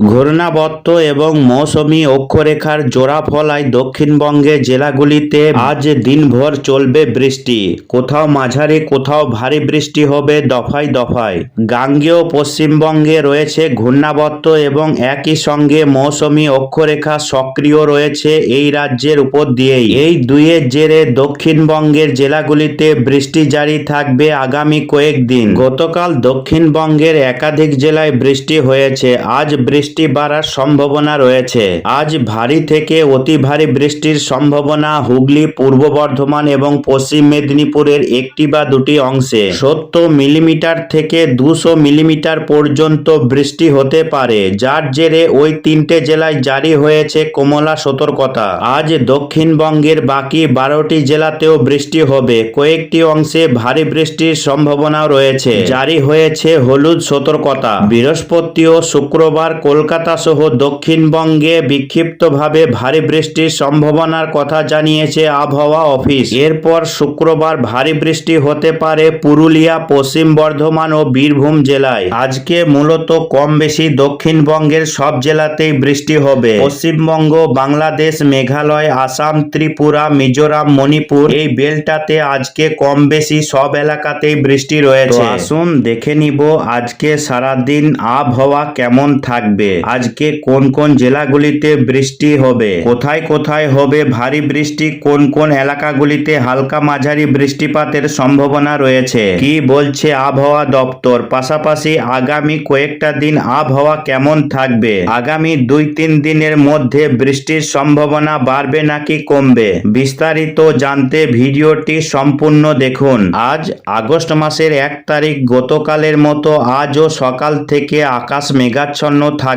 ঘূর্ণাবর্ত এবং মৌসুমি অক্ষরেখার জোড়া ফলায় দক্ষিণবঙ্গের জেলাগুলিতে আজ দিনভর চলবে বৃষ্টি। কোথাও মাঝারি, কোথাও ভারী বৃষ্টি হবে দফায় দফায়। গাঙ্গেয় পশ্চিমবঙ্গে রয়েছে ঘূর্ণাবর্ত এবং একই সঙ্গে মৌসুমি অক্ষরেখা সক্রিয় রয়েছে এই রাজ্যের উপর দিয়েই। এই দুইয়ের জেরে দক্ষিণবঙ্গের জেলাগুলিতে বৃষ্টি জারি থাকবে আগামী কয়েকদিন। গতকাল দক্ষিণবঙ্গের একাধিক জেলায় বৃষ্টি হয়েছে। আজ বৃষ্টি বাড়ার সম্ভাবনা রয়েছে। আজ ভারী থেকে অতি ভারী বৃষ্টির সম্ভাবনা হুগলি, পূর্ব বর্ধমান এবং পশ্চিম মেদিনীপুরের একটি বা দুটি অংশে। সত্তর মিলিমিটার থেকে দুশো মিলিমিটার পর্যন্ত বৃষ্টি হতে পারে, যার জেরে ওই তিনটে জেলায় জারি হয়েছে কমলা সতর্কতা। আজ দক্ষিণবঙ্গের বাকি বারোটি জেলাতেও বৃষ্টি হবে। কয়েকটি অংশে ভারী বৃষ্টির সম্ভাবনা রয়েছে। জারি হয়েছে হলুদ সতর্কতা। বৃহস্পতি ও শুক্রবার কলকাতা সহ দক্ষিণবঙ্গে বিক্ষিপ্তভাবে ভারী বৃষ্টির সম্ভাবনার কথা জানিয়েছে আবহাওয়া অফিস। এরপর শুক্রবার ভারী বৃষ্টি হতে পারে পুরুলিয়া, পশ্চিম বর্ধমান ও বীরভূম জেলায়। আজকে মূলত কম বেশি দক্ষিণবঙ্গের সব জেলাতেই বৃষ্টি হবে। পশ্চিমবঙ্গ, বাংলাদেশ, মেঘালয়, আসাম, ত্রিপুরা, মিজোরাম, মণিপুর এই বেলটাতে আজকে কম বেশি সব এলাকাতেই বৃষ্টি রয়েছে। আসুন দেখে নিব আজকে সারাদিন আবহাওয়া কেমন থাকবে। আজকে কোন কোন জেলাগুলিতে বৃষ্টি হবে? কোথায় কোথায় হবে ভারী বৃষ্টি? কোন কোন এলাকাগুলিতে হালকা মাঝারি বৃষ্টিপাতের সম্ভাবনা রয়েছে? কি বলছে আবহাওয়া দপ্তর? পাশাপাশি আগামী কয়েকটা দিন আবহাওয়া কেমন থাকবে? আগামী দুই তিন দিনের মধ্যে বৃষ্টির সম্ভাবনা বাড়বে নাকি কমবে? বিস্তারিত জানতে ভিডিওটি সম্পূর্ণ দেখুন। আজ আগস্ট মাসের এক তারিখ গতকালের মতো আজও সকাল থেকে আকাশ মেঘাচ্ছন্ন থাকবে।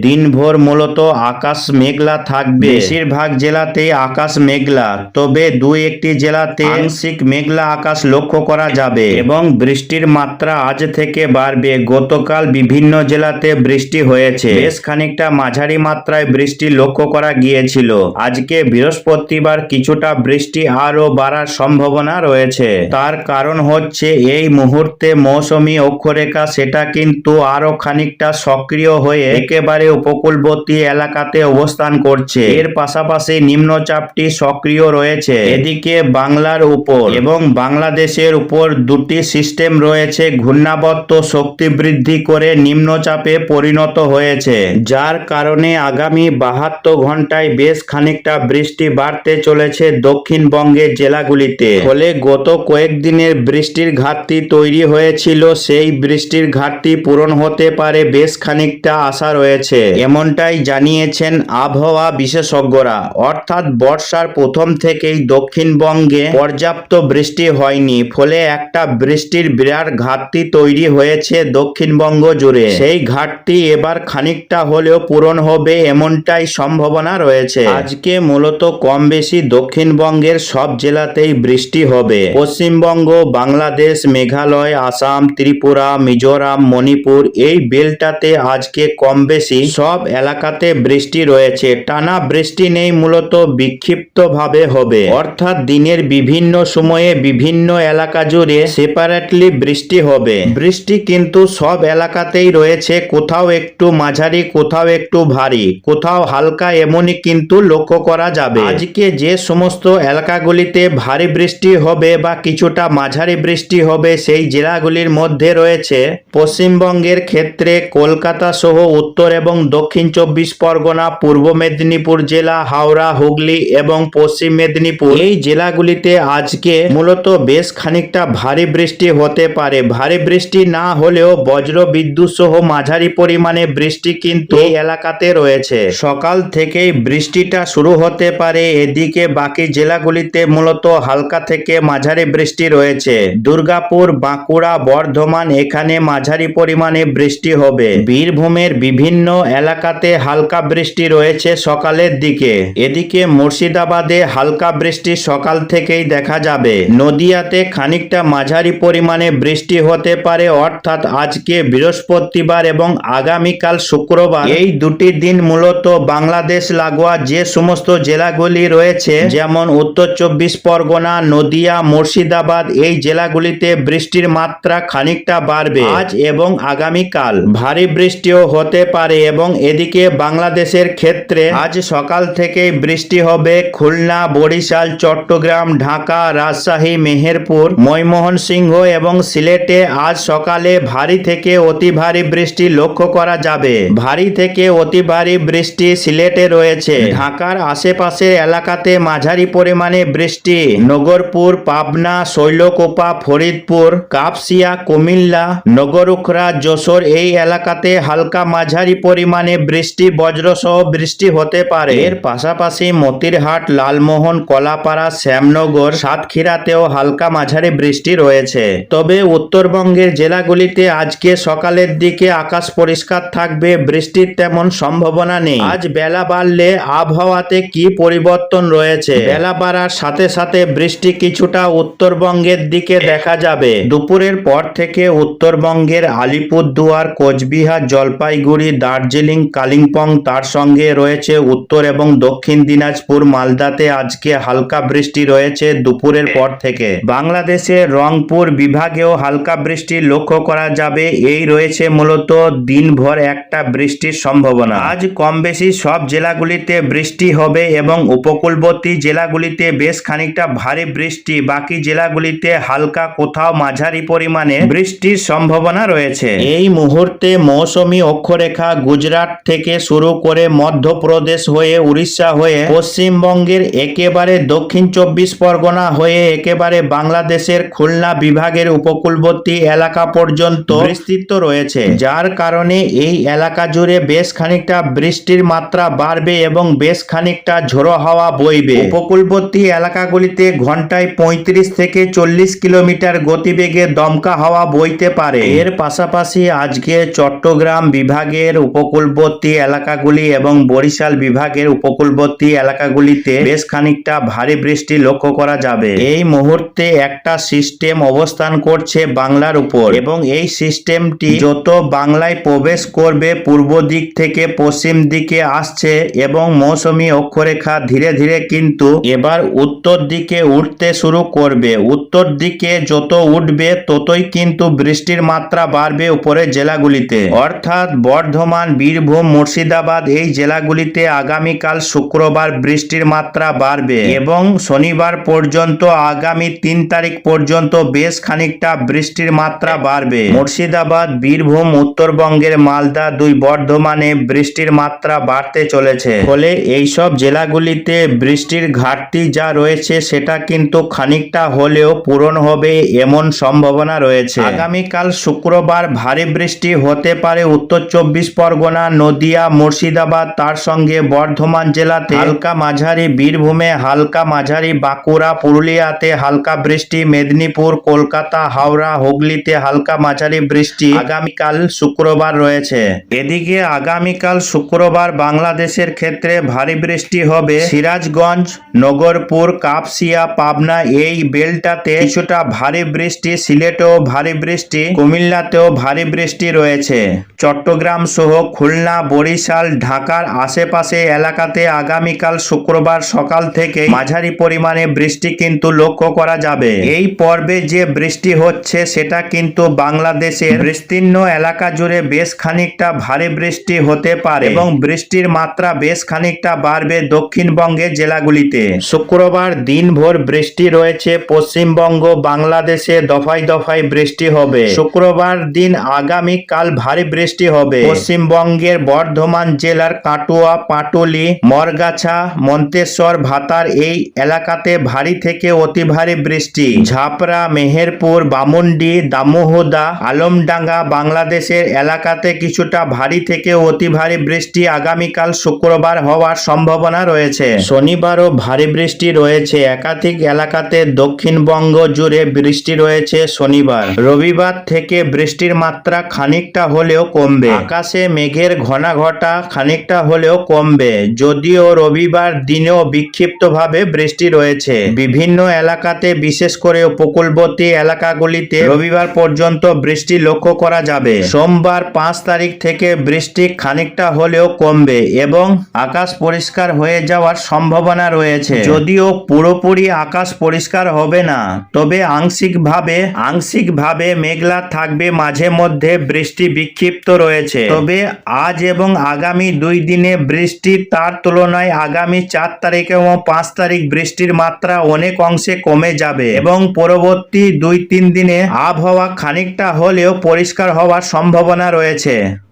দিনভর মূলত আকাশ মেঘলা থাকবে। বেশিরভাগ জেলাতেই আকাশ মেঘলা তবে দু একটি জেলাতে আংশিক মেঘলা আকাশ লক্ষ্য করা যাবে। এবং বৃষ্টির মাত্রা আজ থেকে বাড়বে। গতকাল বিভিন্ন জেলাতে বৃষ্টি হয়েছে। বেশ খানিকটা মাঝারি মাত্রায় বৃষ্টি লক্ষ্য করা গিয়েছিল। আজকে বৃহস্পতিবার কিছুটা বৃষ্টি আরও বাড়ার সম্ভাবনা রয়েছে। তার কারণ হচ্ছে এই মুহূর্তে মৌসুমী অক্ষরেখা সেটা কিন্তু আরও খানিকটা সক্রিয় হয়ে একেবারে উপকূলবর্তী এলাকাতে অবস্থান করছে। এর পাশাপাশি নিম্নচাপটি সক্রিয় রয়েছে। এদিকে বাংলার উপর এবং বাংলাদেশের উপর দুটি সিস্টেম রয়েছে। ঘূর্ণাবর্ত শক্তি বৃদ্ধি করে নিম্নচাপে পরিণত হয়েছে। যার কারণে আগামী বাহাত্তর ঘন্টায় বেশ খানিকটা বৃষ্টি বাড়তে চলেছে দক্ষিণবঙ্গের জেলাগুলিতে। ফলে গত কয়েকদিনের বৃষ্টির ঘাটতি তৈরি হয়েছিল। সেই বৃষ্টির ঘাটতি পূরণ হতে পারে বেশ খানিকটা আশা রয়েছে। এমনটাই জানিয়েছেন আবহাওয়া বিশেষজ্ঞরা। অর্থাৎ বর্ষার প্রথম থেকেই দক্ষিণবঙ্গে পর্যাপ্ত বৃষ্টি হয়নি, ফলে একটা বৃষ্টির বিরাট ঘাটতি তৈরি হয়েছে দক্ষিণবঙ্গ জুড়ে। সেই ঘাটতি এবার খানিকটা হলেও পূরণ হবে এমনটাই সম্ভাবনা রয়েছে। আজকে মূলত কম বেশি দক্ষিণবঙ্গের সব জেলাতেই বৃষ্টি হবে। পশ্চিমবঙ্গ, বাংলাদেশ, মেঘালয়, আসাম, ত্রিপুরা, মিজোরাম, মণিপুর এই বেলটাতে আজকে কম বেশি সব এলাকাতে বৃষ্টি রয়েছে। টানা বৃষ্টি নেই, মূলত বিক্ষিপ্তভাবে হবে। অর্থাৎ দিনের বিভিন্ন সময়ে বিভিন্ন এলাকা জুড়ে সেপারেটলি বৃষ্টি হবে। বৃষ্টি কিন্তু সব এলাকাতেই রয়েছে, কোথাও একটু মাঝারি, কোথাও একটু ভারী, কোথাও হালকা এমনই কিন্তু লক্ষ্য করা যাবে। আজকে যে সমস্ত এলাকাগুলিতে ভারী বৃষ্টি হবে বা কিছুটা মাঝারি বৃষ্টি হবে, সেই জেলাগুলির মধ্যে রয়েছে পশ্চিমবঙ্গের ক্ষেত্রে কলকাতা সহ উত্তর এবং দক্ষিণ চব্বিশ পরগনা, পূর্ব মেদিনীপুর জেলা, হাওড়া, হুগলি এবং পশ্চিম মেদিনীপুর। এই জেলাগুলিতে আজকে মূলত বেশ খানিকটা ভারী বৃষ্টি হতে পারে। ভারী বৃষ্টি না হলেও বজ্র বিদ্যুৎ সহ মাঝারি পরিমাণে বৃষ্টি কিন্তু এই এলাকাতে রয়েছে। সকাল থেকেই বৃষ্টিটা শুরু হতে পারে। এদিকে বাকি জেলাগুলিতে মূলত হালকা থেকে মাঝারি বৃষ্টি রয়েছে। দুর্গাপুর, বাঁকুড়া, বর্ধমান এখানে মাঝারি পরিমাণে বৃষ্টি হবে। বীরভূমের বিভিন্ন এলাকাতে হালকা বৃষ্টি রয়েছে সকালের দিকে। এদিকে মুর্শিদাবাদে হালকা বৃষ্টি সকাল থেকেই দেখা যাবে। নদিয়াতে খানিকটা মাঝারি পরিমাণে বৃষ্টি হতে পারে, অর্থাৎ আজকে বৃহস্পতিবার এবং আগামীকাল শুক্রবার। এই দুটি দিন মূলত বাংলাদেশ লাগোয়া যে সমস্ত জেলাগুলি রয়েছে, যেমন উত্তর চব্বিশ পরগনা, নদিয়া, মুর্শিদাবাদ, এই জেলাগুলিতে বৃষ্টির মাত্রা খানিকটা বাড়বে। আজ এবং আগামীকাল ভারী বৃষ্টিও হতে পারে এবং এদিকে বাংলাদেশের ক্ষেত্রে আজ সকাল থেকেই বৃষ্টি হবে খুলনা, বরিশাল, চট্টগ্রাম, ঢাকা, রাজশাহী, মেহেরপুর ময়মোহন সিংহ এবং সিলেটে আজ সকালে ভারী থেকে অতি ভারী বৃষ্টি লক্ষ্য করা যাবে। ভারী থেকে অতি ভারী বৃষ্টি সিলেটে রয়েছে। ঢাকার আশেপাশের এলাকাতে মাঝারি পরিমাণে বৃষ্টি। নগরপুর, পাবনা, শৈলকোপা, ফরিদপুর, কাপসিয়া, কুমিল্লা নগরুখরা যশোর এই এলাকাতে হালকা মাঝারি পরিমাণে বৃষ্টি, বজ্রসহ বৃষ্টি হতে পারে। এর পাশাপাশি মতিরহাট, লালমোহন, কলাপাড়া, শ্যামনগর, সাতক্ষীরাতেও হালকা মাঝারি বৃষ্টি রয়েছে। তবে উত্তরবঙ্গের জেলাগুলিতে আজকে সকালের দিকে আকাশ পরিষ্কার থাকবে, বৃষ্টির তেমন সম্ভাবনা নেই। আজ বেলা বাড়লে আবহাওয়াতে কি পরিবর্তন রয়েছে? বেলা বাড়ার সাথে সাথে বৃষ্টি কিছুটা উত্তরবঙ্গের দিকে দেখা যাবে। দুপুরের পর থেকে উত্তরবঙ্গের আলিপুরদুয়ার, কোচবিহার, জলপাইগুড়ি দার্জিলিং, কালিম্পং, তার সঙ্গে রয়েছে উত্তর এবং দক্ষিণ দিনাজপুর, মালদাতে আজকে হালকা বৃষ্টি রয়েছে দুপুরের পর থেকে। বাংলাদেশের রংপুর বিভাগেও হালকা বৃষ্টি লক্ষ্য করা যাবে। এই রয়েছে মূলত দিনভর একটা বৃষ্টির সম্ভাবনা। আজ কম বেশি সব জেলাগুলিতে বৃষ্টি হবে এবং উপকূলবর্তী জেলাগুলিতে বেশ খানিকটা ভারী বৃষ্টি। বাকি জেলাগুলিতে হালকা কোথাও মাঝারি পরিমাণে বৃষ্টির সম্ভাবনা রয়েছে। এই মুহূর্তে মৌসুমী অক্ষরেখা গুজরাট থেকে শুরু করে মধ্যপ্রদেশ হয়ে উড়িষ্যা হয়ে পশ্চিমবঙ্গের একেবারে দক্ষিণ চব্বিশ পরগনা হয়ে একেবারে বাংলাদেশের খুলনা বিভাগের উপকূলবর্তী এলাকা পর্যন্ত বিস্তৃত রয়েছে। যার কারণে এই এলাকা জুড়ে বেশ খানিকটা বৃষ্টির মাত্রা বাড়বে এবং বেশ খানিকটা ঝোড়ো হাওয়া বইবে। উপকূলবর্তী এলাকাগুলিতে ঘন্টায় পঁয়ত্রিশ থেকে চল্লিশ কিলোমিটার গতিবেগে দমকা হাওয়া বইতে পারে। এর পাশাপাশি আজকে চট্টগ্রাম বিভাগের উপকূলবর্তী এলাকাগুলি এবং বরিশাল বিভাগের উপকূলবর্তী এলাকাগুলিতে বেশ খানিকটা ভারী বৃষ্টি লক্ষ্য করা যাবে। এই মুহূর্তে একটা সিস্টেম অবস্থান করছে বাংলার উপর এবং এই সিস্টেমটি যত বাংলায় প্রবেশ করবে পূর্ব দিক থেকে পশ্চিম দিকে আসছে এবং মৌসুমী অক্ষরেখা ধীরে ধীরে কিন্তু এবার উত্তর দিকে উঠতে শুরু করবে। উত্তর দিকে যত উঠবে ততই কিন্তু বৃষ্টির মাত্রা বাড়বে উপরের জেলাগুলিতে। অর্থাৎ বর্ধমান, বীরভূম, মুর্শিদাবাদ এই জেলাগুলিতে আগামীকাল শুক্রবার বৃষ্টির মাত্রা বাড়বে এবং শনিবার পর্যন্ত আগামী তিন তারিখ পর্যন্ত বেশ খানিকটা বৃষ্টির মাত্রা বাড়বে। মুর্শিদাবাদ, বীরভূম, উত্তরবঙ্গের মালদা দুই বর্ধমানে বৃষ্টির মাত্রা বাড়তে চলেছে। ফলে এইসব জেলাগুলিতে বৃষ্টির ঘাটতি যা রয়েছে সেটা কিন্তু খানিকটা হলেও পূরণ হবে এমন সম্ভাবনা রয়েছে। আগামীকাল শুক্রবার ভারী বৃষ্টি হতে পারে উত্তর চব্বিশ পরগনা, নদিয়া, মুর্শিদাবাদ, তার সঙ্গে বর্ধমান জেলাতে হালকা মাঝারি বীরভূমে হালকা মাঝারি বাঁকুড়া, পুরুলিয়াতে হালকা বৃষ্টি, মেদিনীপুর, কলকাতা, হাওড়া, হুগলিতে হালকা মাঝারি বৃষ্টি আগামীকাল শুক্রবার রয়েছে। এদিকে আগামীকাল শুক্রবার বাংলাদেশের ক্ষেত্রে ভারী বৃষ্টি হবে। সিরাজগঞ্জ, নগরপুর, কাপসিয়া, পাবনা এই বেলটাতে কিছুটা ভারী বৃষ্টি, সিলেটেও ভারী বৃষ্টি, কুমিল্লাতেও ভারী বৃষ্টি রয়েছে। চট্টগ্রাম সহ খুলনা, বরিশাল, ঢাকার আশেপাশে এলাকাতে আগামীকাল শুক্রবার সকাল থেকে মাঝারি পরিমাণে বৃষ্টি কিন্তু লক্ষ্য করা যাবে। এই পর্বে যে বৃষ্টি হচ্ছে সেটা কিন্তু বাংলাদেশের বিস্তীর্ণ এলাকা জুড়ে বেশ খানিকটা ভারী বৃষ্টি হতে পারে এবং বৃষ্টির মাত্রা বেশ খানিকটা বাড়বে দক্ষিণবঙ্গের জেলাগুলিতে। শুক্রবার দিনভর বৃষ্টি রয়েছে, পশ্চিমবঙ্গ, বাংলাদেশে দফায় দফায় বৃষ্টি হবে। শুক্রবার দিন আগামী কাল ভারী বৃষ্টি হবে। পশ্চিমবঙ্গের বর্ধমান জেলার কাটুয়া, পাটুলি, মরগাছা, মন্তেশ্বর ভাতার এই এলাকাতে ভারী থেকে অতি ভারী বৃষ্টি। ঝাপড়া মেহেরপুর, বামুন্ডি, দামোহদা, আলমডাঙ্গা বাংলাদেশের এলাকাতে কিছুটা ভারী থেকে অতি ভারী বৃষ্টি আগামীকাল শুক্রবার হওয়ার সম্ভাবনা রয়েছে। শনিবারও ভারী বৃষ্টি রয়েছে। একাধিক এলাকাতে দক্ষিণবঙ্গ জুড়ে বৃষ্টি রয়েছে শনিবার। রবিবার থেকে বৃষ্টির মাত্রা খানিকটা হলেও কমবে। আকাশে মেঘের ঘনা ঘটা খানিকটা হলেও কমবে, যদিও রবিবার দিনেও বিক্ষিপ্তভাবে বৃষ্টি রয়েছে। বিভিন্ন এলাকাতে, বিশেষ করে উপকূলবর্তী এলাকাগুলিতে রবিবার পর্যন্ত বৃষ্টি লক্ষ্য করা যাবে। সোমবার পাঁচ তারিখ থেকে বৃষ্টি খানিকটা হলেও কমবে এবং আকাশ পরিষ্কার হয়ে যাওয়ার সম্ভাবনা রয়েছে। যদিও পুরোপুরি আকাশ পরিষ্কার হবে না, তবে আংশিকভাবে আংশিকভাবে মেঘলা থাকবে, মাঝে মধ্যে বৃষ্টি বিক্ষিপ্ত রয়েছে। তবে আজ এবং আগামী দুই দিনে বৃষ্টির তার তুলনায় আগামী চার তারিখ এবং পাঁচ তারিখ বৃষ্টির মাত্রা অনেক অংশে কমে যাবে এবং পরবর্তী দুই তিন দিনে আবহাওয়া খানিকটা হলেও পরিষ্কার হওয়ার সম্ভাবনা রয়েছে।